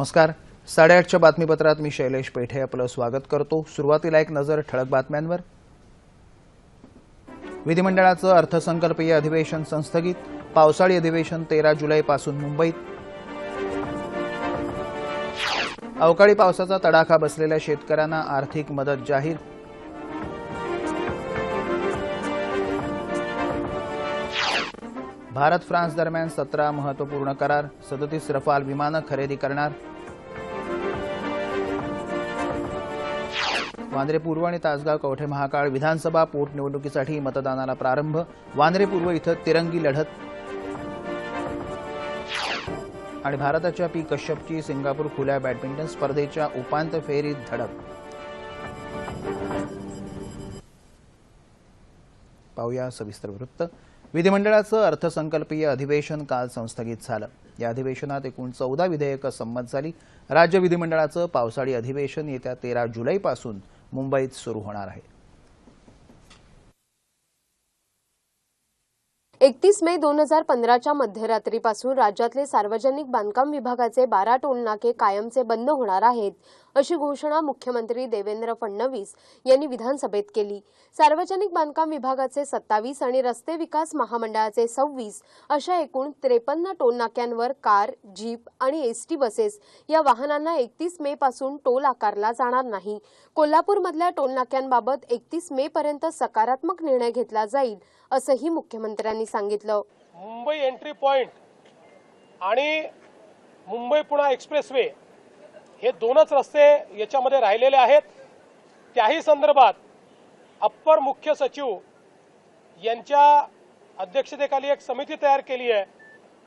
नमस्कार. साडेआठच्या बातमीपत्रात मी शैलेश पेठे आपलं स्वागत करतो. सुरुवातीला एक नजर ठळक बातम्यांवर. विधिमंडळाचं अर्थसंकल्पीय अधिवेशन संस्थगित. पावसाळी अधिवेशन तेरा जुलैपासून मुंबईत. अवकाळी पावसाचा तडाखा बसलेल्या शेतकऱ्यांना आर्थिक मदत जाहीर. भारत फ्रान्स दरम्यान सतरा महत्त्वपूर्ण करार सदतीस रफाल विमानं खरेदी करणार. वांद्रे पूर्व आणि तासगाव कवठे महाकाळ विधानसभा पोटनिवडणुकीसाठी मतदानाला प्रारंभ. वांद्रे पूर्व इथं तिरंगी लढत. आणि भारताच्या पी. कश्यपची सिंगापूर खुल्या बॅडमिंटन स्पर्धेच्या उपांत्य फेरीत धडक. पाहूया सविस्तर वृत्त. विधिमंडळाचं अर्थसंकल्पीय अधिवेशन काल संस्थगित झालं. या अधिवेशनात एकूण चौदा विधेयकं संमत झाली. राज्य विधिमंडळाचं पावसाळी अधिवेशन येत्या तेरा जुलैपासून मुंबईत सुरू होणार आहे. एकतीस मे दोन हजार पंधराच्या मध्यरात्रीपासून राज्यातले सार्वजनिक बांधकाम विभागाचे बारा टोलनाके कायमचे बंद होणार आहेत. अशी घोषणा मुख्यमंत्री देवेंद्र फडणवीस यांनी विधानसभेत केली. सार्वजनिक बांधकाम विभागाचे सत्तावीस आणि रस्ते विकास महामंडळाचे सव्वीस अशा एकूण त्रेपन्न टोलनाक्यांवर कार जीप आणि एसटी बसेस या वाहनांना एकतीस मे पासून टोल आकारला जाणार नाही. कोल्हापूरमधल्या टोलनाक्यांबाबत एकतीस मे पर्यंत सकारात्मक निर्णय घेतला जाईल असंही मुख्यमंत्र्यांनी सांगितलं. मुंबई एंट्री पॉइंट आणि मुंबई पुणा एक्सप्रेसवे हे दोनच रस्ते याच्यामध्ये राहिलेले आहेत. त्याही संदर्भात अप्पर मुख्य सचिव यांच्या अध्यक्षतेखाली एक समिती तयार केली आहे.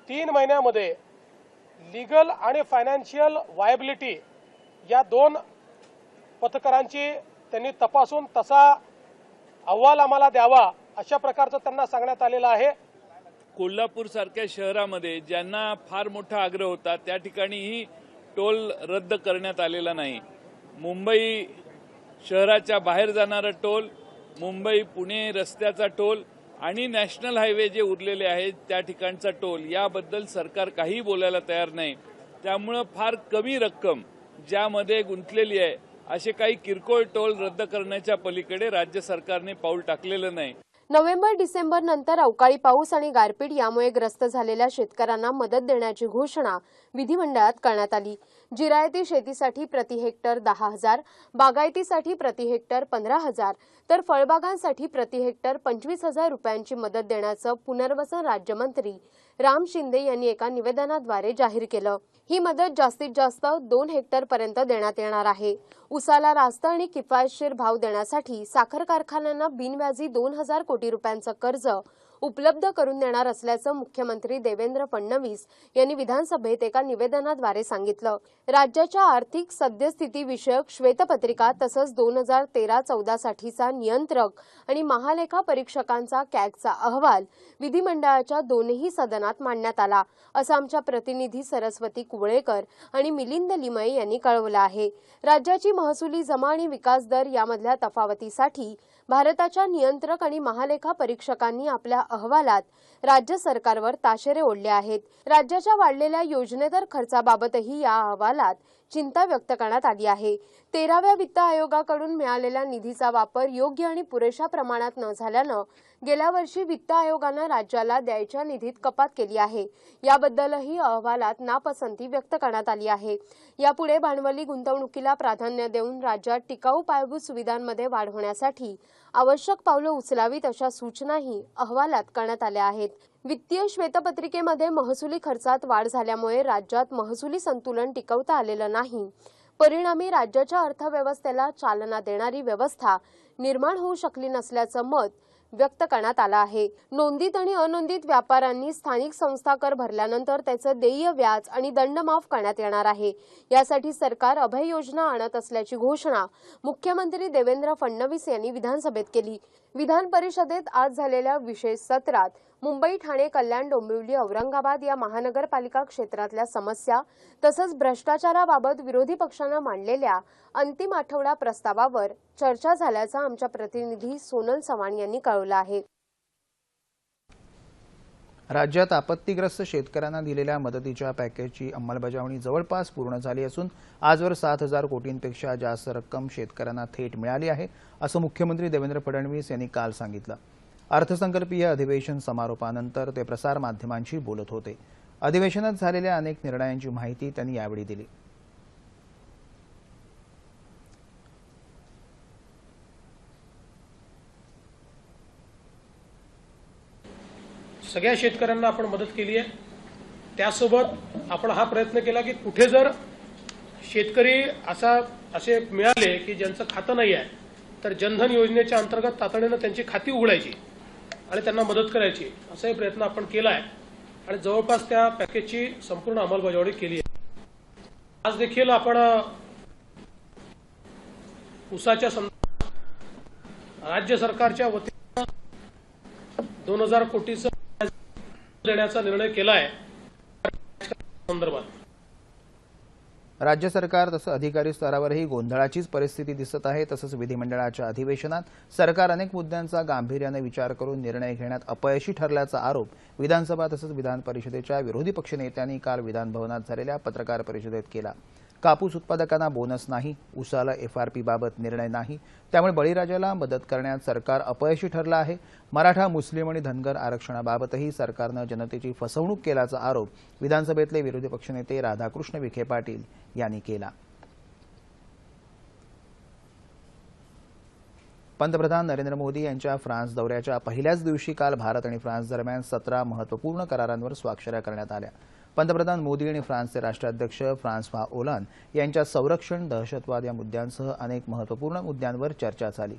तीन महिन्यामध्ये लिगल आणि फायनान्शियल वायबिलिटी या दोन पथकरांची त्यांनी तपासून तसा अहवाल आम्हाला द्यावा अशा प्रकारचं त्यांना सांगण्यात आलेलं आहे. कोल्हापूर सारख्या शहरामध्ये ज्यांना फार मोठा आग्रह होता त्या ठिकाणीही टोल रद्द करण्यात आलेला नाही. मुंबई शहराच्या बाहेर जाणारा टोल मुंबई पुणे रस्त्याचा टोल आणि नॅशनल हायवे जे उरलेले आहेत त्या ठिकाणचा टोल याबद्दल सरकार काही बोलायला तयार नाही. त्यामुळं फार कमी रक्कम ज्यामध्ये गुंतलेली आहे असे काही किरकोळ टोल रद्द करण्याच्या पलीकडे राज्य सरकारने पाऊल टाकलेलं नाही. नोव्हेंबर डिसेंबर नंतर अवकाळी पाऊस आणि गारपीट यामुळे ग्रस्त झालेल्या शेतकऱ्यांना मदत देण्याची घोषणा विधिमंडळात करण्यात आली. जिरायती शेतीसाठी प्रति हेक्टर दहा हजार बागायतीसाठी प्रति हेक्टर पंधरा हजार तर फळबागांसाठी प्रति हेक्टर पंचवीस हजार रुपयांची मदत देण्याचं पुनर्वसन राज्यमंत्री राम शिंदे यांनी एका निवेदनाद्वारे जाहीर केलं. ही मदत जास्तीत जास्त दोन हेक्टर पर्यंत देण्यात येणार आहे. उसाला रास्त आणि किफायतशीर भाव देण्यासाठी साखर कारखान्यांना बिनव्याजी दोन हजार कोटी रुपयांचं कर्ज उपलब्ध करून देणार असल्याचं मुख्यमंत्री देवेंद्र फडणवीस यांनी विधानसभेत एका निवेदनाद्वारे सांगितलं. राज्याच्या आर्थिक सद्यस्थितीविषयक श्वेतपत्रिका तसंच दोन हजार तेरा चौदा साठीचा नियंत्रक आणि महालेखा परीक्षकांचा कॅगचा अहवाल विधिमंडळाच्या दोनही सदनात मांडण्यात आला. असं आमच्या प्रतिनिधी सरस्वती कुवळेकर आणि मिलिंद लिमये यांनी कळवलं आहे. राज्याची महसुली जमा आणि विकास दर यामधल्या तफावतीसाठी भारताच्या नियंत्रक आणि महालेखा परीक्षकांनी आपल्या अहवालात राज्य सरकारवर ताशेरे ओढले आहेत. राज्याच्या वाढलेल्या योजनेतर खर्चाबाबतही या अहवालात चिंता व्यक्त करण्यात आली आहे. तेराव्या वित्त आयोगाकडून मिळालेल्या निधीचा वापर योग्य आणि पुरेशा प्रमाणात न झाल्यानं गेल्या वर्षी वित्त आयोगानं राज्याला द्यायच्या निधीत कपात केली आहे. याबद्दलही अहवालात नापसंती व्यक्त करण्यात आली आहे. यापुढे भांडवली गुंतवणुकीला प्राधान्य देऊन राज्यात टिकाऊ पायाभूत सुविधांमध्ये वाढ होण्यासाठी आवश्यक पावलं उचलावीत अशा सूचनाही अहवालात करण्यात आल्या आहेत. वित्तीय श्वेतपत्रिकेमध्ये महसुली खर्चात वाढ झाल्यामुळे राज्यात महसुली संतुलन टिकवता आलेलं नाही. परिणामी राज्याच्या अर्थव्यवस्थेला चालना देणारी व्यवस्था निर्माण होऊ शकली नसल्याचं मत व्यक्त करण्यात आला आहे. नोंदीत आणि अनोंदित व्यापाऱ्यांनी स्थानिक संस्था कर भरल्यानंतर त्याचं देय व्याज आणि दंड माफ करण्यात येणार आहे. यासाठी सरकार अभय योजना आणत असल्याची घोषणा मुख्यमंत्री देवेंद्र फडणवीस यांनी विधानसभेत केली. विधान परिषदेत आज झालेल्या विशेष सत्रात मुंबई ठाणे कल्याण डोंबिवली औरंगाबाद या महानगरपालिका क्षेत्रातल्या समस्या तसंच भ्रष्टाचाराबाबत विरोधी पक्षानं मांडलेल्या अंतिम आठवडा प्रस्तावावर चर्चा झाल्याचं आमच्या प्रतिनिधी सोनल चव्हाण यांनी कळवलं आहे. राज्यात आपत्तीग्रस्त शेतकऱ्यांना दिलेल्या मदतीच्या पॅकेजची अंमलबजावणी जवळपास पूर्ण झाली असून आजवर सात हजार कोटींपेक्षा जास्त रक्कम शेतकऱ्यांना थेट मिळाली आहे असं मुख्यमंत्री देवेंद्र फडणवीस यांनी काल सांगितलं. अर्थसंकल्पीय अधिवेशन समारोपानंतर ते प्रसारमाध्यमांशी बोलत होते. अधिवेशनात झालेल्या अनेक निर्णयांची माहिती त्यांनी यावेळी दिली. सगळ्या शेतकऱ्यांना आपण मदत केली आहे. त्यासोबत आपण हा प्रयत्न केला की कुठे जर शेतकरी असा असे मिळाले की ज्यांचं खातं नाही आहे तर जनधन योजनेच्या अंतर्गत तातडीनं त्यांची खाती उघडायची. आणि त्यांना मदत करायची असाही प्रयत्न आपण केला आहे आणि जवळपास त्या पॅकेजची संपूर्ण अंमलबजावणी केली आहे. आज देखील आपण उसाच्या संदर्भात राज्य सरकारच्या वतीनं दोन हजार कोटीचं देण्याचा निर्णय केला आहे संदर्भात राज्य सरकार तसं अधिकारी स्तरावरही गोंधळाचीच परिस्थिती दिसत आहे. तसंच विधिमंडळाच्या अधिवेशनात सरकार अनेक मुद्द्यांचा गांभीर्याने विचार करून निर्णय घेण्यात अपयशी ठरल्याचा आरोप विधानसभा तसंच विधान परिषदेच्या विरोधी पक्षनेत्यांनी काल विधानभवनात झालेल्या पत्रकार परिषदेत केला. कापूस उत्पादकांना बोनस नाही उसाला एफआरपीबाबत निर्णय नाही. त्यामुळे बळीराजाला मदत करण्यात सरकार अपयशी ठरलं आहे. मराठा मुस्लिम आणि धनगर आरक्षणाबाबतही सरकारनं जनतेची फसवणूक केल्याचा आरोप विधानसभेतले विरोधी पक्षनेते राधाकृष्ण विखे पाटील यांनी केला. पंतप्रधान नरेंद्र मोदी यांच्या फ्रान्स दौऱ्याच्या पहिल्याच दिवशी काल भारत आणि फ्रान्स दरम्यान सतरा महत्त्वपूर्ण करारांवर स्वाक्षऱ्या करण्यात आल्या. पंतप्रधान मोदी आणि फ्रान्सचे राष्ट्राध्यक्ष फ्रान्सवा ओलान यांच्या संरक्षण दहशतवाद या मुद्द्यांसह अनेक महत्त्वपूर्ण मुद्द्यांवर चर्चा झाली.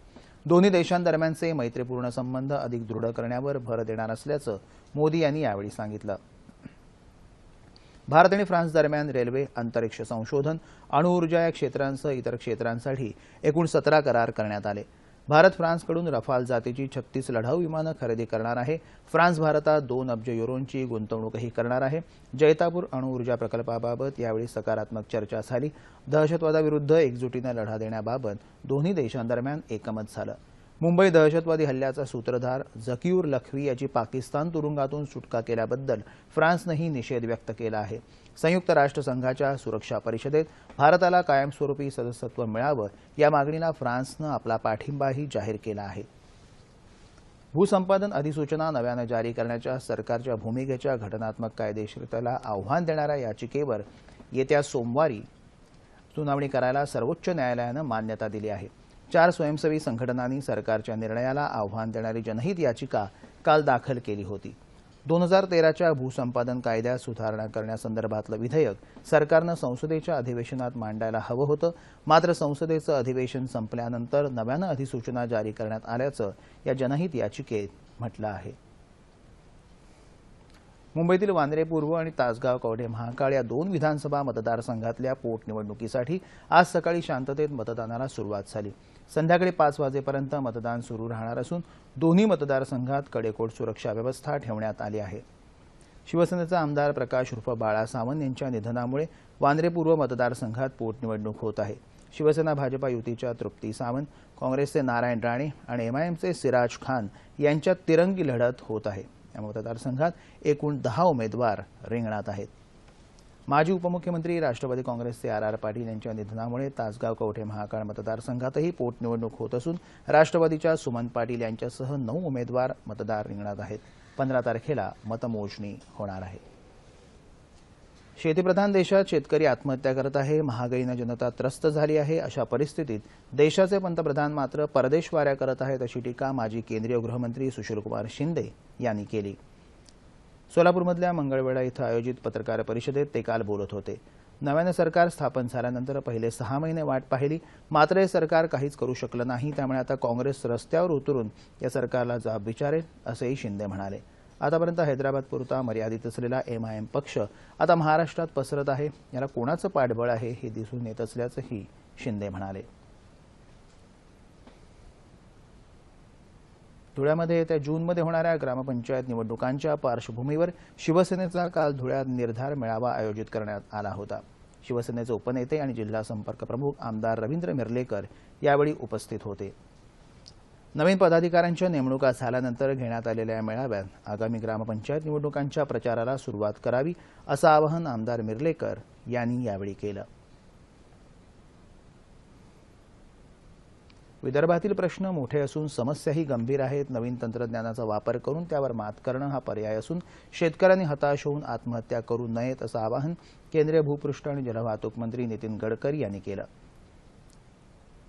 दोन्ही देशांदरम्यानचे मैत्रीपूर्ण संबंध अधिक दृढ करण्यावर भर देणार असल्याचं मोदी यांनी यावेळी सांगितलं. भारत आणि फ्रान्स दरम्यान रेल्वे अंतरिक्ष संशोधन अणुऊर्जा या क्षेत्रांसह इतर क्षेत्रांसाठी एकूण सतरा करार करण्यात आले. भारत फ्रान्सकडून रफाल जातीची छत्तीस लढाऊ विमानं खरेदी करणार आहे. फ्रान्स भारतात दोन अब्ज युरोंची गुंतवणूकही करणार आहे. जैतापूर अणुऊर्जा प्रकल्पाबाबत यावेळी सकारात्मक चर्चा झाली. दहशतवादाविरुद्ध एकजुटीनं लढा देण्याबाबत दोन्ही देशांदरम्यान एकमत झालं. मुंबई दहशतवादी हल्ल्याचा सूत्रधार झकीऊर लखवी याची पाकिस्तान तुरुंगातून सुटका केल्याबद्दल फ्रान्सनंही निषेध व्यक्त केला आहे. संयुक्त राष्ट्रसंघाच्या सुरक्षा परिषदेत भारताला कायमस्वरूपी सदस्यत्व मिळावं या मागणीला फ्रान्सनं आपला पाठिंबाही जाहीर केला आहे. भूसंपादन अधिसूचना नव्यानं जारी करण्याच्या सरकारच्या भूमिकेच्या घटनात्मक कायदेशीरतेला आव्हान देणाऱ्या याचिकेवर येत्या सोमवारी सुनावणी करायला सर्वोच्च न्यायालयानं मान्यता दिली आहे. चार स्वयंसेवी संघटनांनी सरकारच्या निर्णयाला आव्हान देणारी जनहित याचिका काल दाखल केली होती. दोन हजार तेराच्या भूसंपादन कायद्यात सुधारणा करण्यासंदर्भातलं विधेयक सरकारनं संसदेच्या अधिवेशनात मांडायला हवं होतं. मात्र संसदेचं अधिवेशन संपल्यानंतर नव्यानं अधिसूचना जारी करण्यात आल्याचं या जनहित याचिकेत म्हटलं आहे. मुंबईतील वांद्रे पूर्व आणि तासगाव कवडे महाकाळ या दोन विधानसभा मतदारसंघातल्या पोटनिवडणुकीसाठी आज सकाळी शांततेत मतदानाला सुरुवात झाली. संध्याकाळी पाच वाजेपर्यंत मतदान सुरू राहणार असून दोन्ही मतदारसंघात कडेकोट सुरक्षा व्यवस्था ठेवण्यात आली आहे. शिवसेनेचा आमदार प्रकाश उर्फ बाळा सावंत यांच्या निधनामुळे वांद्रे पूर्व मतदारसंघात पोटनिवडणूक होत आहे. शिवसेना भाजपा युतीच्या तृप्ती सावंत काँग्रेसचे नारायण राणे आणि एमआयएमचे सिराज खान यांच्यात तिरंगी लढत होत आहे. या मतदारसंघात एकूण दहा उमेदवार रिंगणात आहेत. माजी उपमुख्यमंत्री राष्ट्रवादी काँग्रेसचे आर आर पाटील यांच्या निधनामुळे तासगाव कवठे महाकाळ मतदारसंघातही पोटनिवडणूक होत असून राष्ट्रवादीच्या सुमन पाटील यांच्यासह नऊ उमेदवार मतदार रिंगणात आहेत. पंधरा तारखेला मतमोजणी होणार आहे. शेतीप्रधान देशात शेतकरी आत्महत्या करत आहे. महागाईनं जनता त्रस्त झाली आहे. अशा परिस्थितीत देशाचे पंतप्रधान मात्र परदेशवाऱ्या करत आहेत अशी टीका माजी केंद्रीय गृहमंत्री सुशीलकुमार शिंदे यांनी केली. सोलापूरमधल्या मंगळवेढा इथं आयोजित पत्रकार परिषदेत ते काल बोलत होते. नव्यानं सरकार स्थापन झाल्यानंतर पहिले सहा महिने वाट पाहिली. मात्र हे सरकार काहीच करू शकलं नाही. त्यामुळे आता काँग्रेस रस्त्यावर उतरून या सरकारला जाब विचारेल असंही शिंदे म्हणाले. आतापर्यंत हैदराबाद पुरता मर्यादित असलेला एमआयएम पक्ष आता महाराष्ट्रात पसरत आहे. याला कोणाचं पाठबळ आहे हे दिसून येत असल्याचंही शिंदे म्हणाले. धुळ्यामध्ये येत्या जूनमध्ये होणाऱ्या ग्रामपंचायत निवडणुकांच्या पार्श्वभूमीवर शिवसेनेचा काल धुळ्यात निर्धार मेळावा आयोजित करण्यात आला होता. शिवसेनेचे उपनेते आणि जिल्हा संपर्क प्रमुख आमदार रवींद्र मिरलेकर यावेळी उपस्थित होते. नवीन पदाधिकाऱ्यांच्या नेमणुका झाल्यानंतर घेण्यात आलेल्या या मेळाव्यात आगामी ग्रामपंचायत निवडणुकांच्या प्रचाराला सुरुवात करावी असं आवाहन आमदार मिर्लेकर यांनी यावेळी केलं. विदर्भातील प्रश्न मोठे असून समस्याही गंभीर आहेत. नवीन तंत्रज्ञानाचा वापर करून त्यावर मात करणं हा पर्याय असून शेतकऱ्यांनी हताश होऊन आत्महत्या करू नयेत असं आवाहन केंद्रीय भूपृष्ठ आणि जलवाहतूक मंत्री नितीन गडकरी यांनी केलं.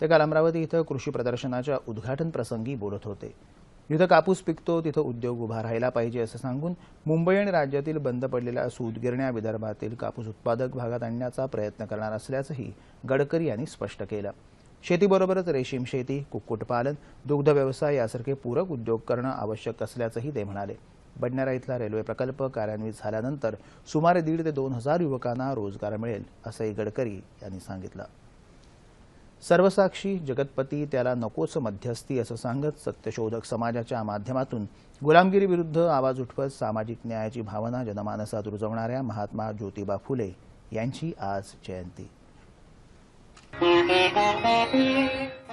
ते काल अमरावती इथं कृषी प्रदर्शनाच्या उद्घाटन प्रसंगी बोलत होते. जिथं कापूस पिकतो तिथं उद्योग उभा राहायला पाहिजे असं सांगून मुंबई आणि राज्यातील बंद पडलेल्या सूतगिरण्या विदर्भातील कापूस उत्पादक भागात आणण्याचा प्रयत्न करणार असल्याचंही गडकरी यांनी स्पष्ट केलं. शेतीबरोबरच रेशीम शेती कुक्कुटपालन दुग्ध व्यवसाय यासारखे पूरक उद्योग करणं आवश्यक असल्याचंही ते म्हणाले. बडनेरा इथला रेल्वे प्रकल्प कार्यान्वित झाल्यानंतर सुमारे दीड ते दोन हजार युवकांना रोजगार मिळेल असंही गडकरी यांनी सांगितलं. सर्वसाक्षी जगतपती त्याला नकोच मध्यस्थी असं सांगत सत्यशोधक समाजाच्या माध्यमातून गुलामगिरीविरुद्ध आवाज उठवत सामाजिक न्यायाची भावना जनमानसात रुजवणाऱ्या महात्मा ज्योतिबा फुले यांची आज जयंती.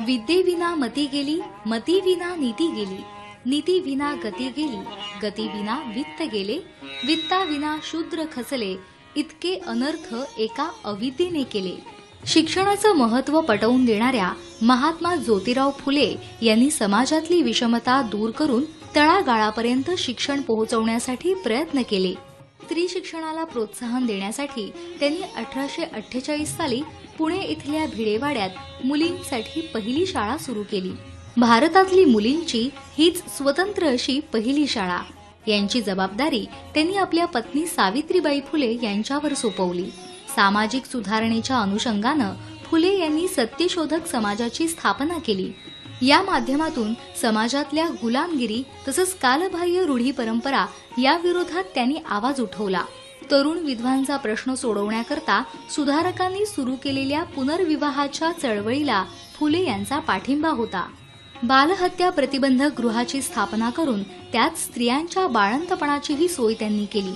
विद्येविना मती गेली मती विना नीती गेली. नीती विना गती गेली गती विना वित्त गेले वित्ता विना शूद्र खचले इतके अनर्थ एका अविद्येने केले. शिक्षणाचं महत्त्व पटवून देणाऱ्या महात्मा ज्योतिराव फुले यांनी समाजातली विषमता दूर करून तळागाळापर्यंत शिक्षण पोहोचवण्यासाठी प्रयत्न केले. स्त्री शिक्षणाला प्रोत्साहन देण्यासाठी त्यांनी अठराशे अठ्ठेचाळीस साली पुणे इथल्या भिडेवाड्यात मुलींसाठी पहिली शाळा सुरू केली. भारतातली मुलींची हीच स्वतंत्र अशी पहिली शाळा. यांची जबाबदारी त्यांनी आपल्या पत्नी सावित्रीबाई फुले यांच्यावर सोपवली. सामाजिक सुधारणेच्या अनुषंगानं फुले यांनी सत्यशोधक समाजाची स्थापना केली. या माध्यमातून समाजातल्या गुलामगिरी तसंच कालबाह्य रूढी परंपरा या विरोधात त्यांनी आवाज उठवला. तरुण विधवांचा प्रश्न सोडवण्याकरता सुधारकांनी सुरू केलेल्या पुनर्विवाहाच्या चळवळीला फुले यांचा पाठिंबा होता. बालहत्या प्रतिबंधक गृहाची स्थापना करून त्यात स्त्रियांच्या बाळंतपणाचीही सोय त्यांनी केली.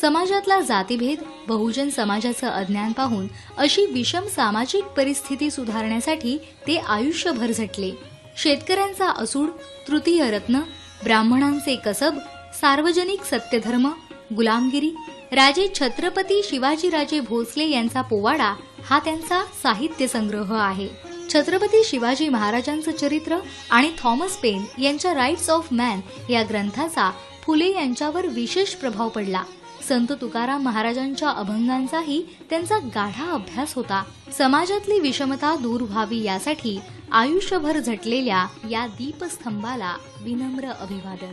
समाजातला जातीभेद बहुजन समाजाचं अज्ञान पाहून अशी विषम सामाजिक परिस्थिती सुधारण्यासाठी ते आयुष्यभर झटले. शेतकऱ्यांचा असूड तृतीय रत्न ब्राह्मणांचे कसब सार्वजनिक सत्यधर्म गुलामगिरी राजे छत्रपती शिवाजीराजे भोसले यांचा पोवाडा हा त्यांचा साहित्य संग्रह आहे. छत्रपती शिवाजी महाराजांचं चरित्र आणि थॉमस पेन यांच्या राईट्स ऑफ मॅन या ग्रंथाचा फुले यांच्यावर विशेष प्रभाव पडला. संत तुकाराम महाराजांच्या अभंगांचाही त्यांचा गाढा अभ्यास होता. समाजातली विषमता दूर व्हावी यासाठी आयुष्यभर झटलेल्या या दीपस्तंभाला विनम्र अभिवादन.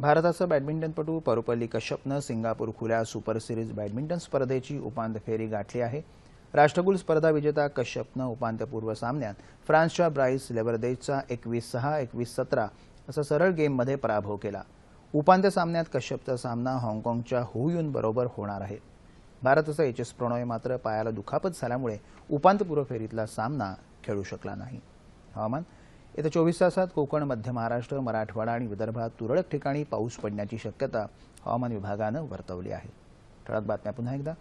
भारताचा बॅडमिंटनपटू परुपल्ली कश्यपनं सिंगापूर खुल्या सुपर सिरीज बॅडमिंटन स्पर्धेची उपांत्य फेरी गाठली आहे. राष्ट्रकुल स्पर्धा विजेता कश्यपनं उपांत्यपूर्व सामन्यात फ्रान्सच्या ब्राईस लेबरदेजचा एकवीस सहा एकवीस सतरा असा सरळ गेममध्ये पराभव केला. उपांत्य सामन्यात कश्यपचा सामना हाँगकाँगच्या हुयूनबरोबर होणार आहे. भारताचा एच एस प्रणॉय मात्र पायाला दुखापत झाल्यामुळे उपांत्यपूर्व फेरीतला सामना खेळू शकला नाही. हवामान येत्या चोवीस तासात कोकण मध्य महाराष्ट्र मराठवाडा आणि विदर्भात तुरळक ठिकाणी पाऊस पडण्याची शक्यता हवामान विभागानं वर्तवली आहे. ठळक बातम्या पुन्हा एकदा.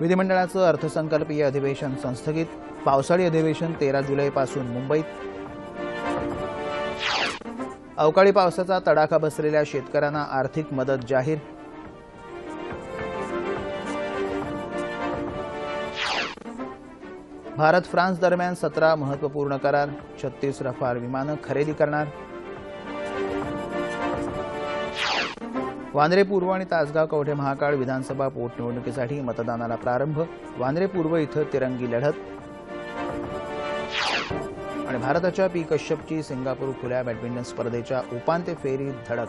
विधिमंडळाचं अर्थसंकल्पीय अधिवेशन संस्थगित. पावसाळी अधिवेशन तेरा जुलैपासून मुंबईत. अवकाळी पावसाचा तडाखा बसलेल्या शेतकऱ्यांना आर्थिक मदत जाहीर. भारत फ्रान्स दरम्यान सतरा महत्त्वपूर्ण करार छत्तीस रफाल विमानं खरेदी करणार. वांद्रे पूर्व आणि तासगाव कवठे महाकाळ विधानसभा पोटनिवडणुकीसाठी मतदानाला प्रारंभ. वांद्रे पूर्व इथं तिरंगी लढत. आणि भारताच्या पी कश्यपची सिंगापूर खुल्या बॅडमिंटन स्पर्धेच्या उपांत्य फेरीत धडक.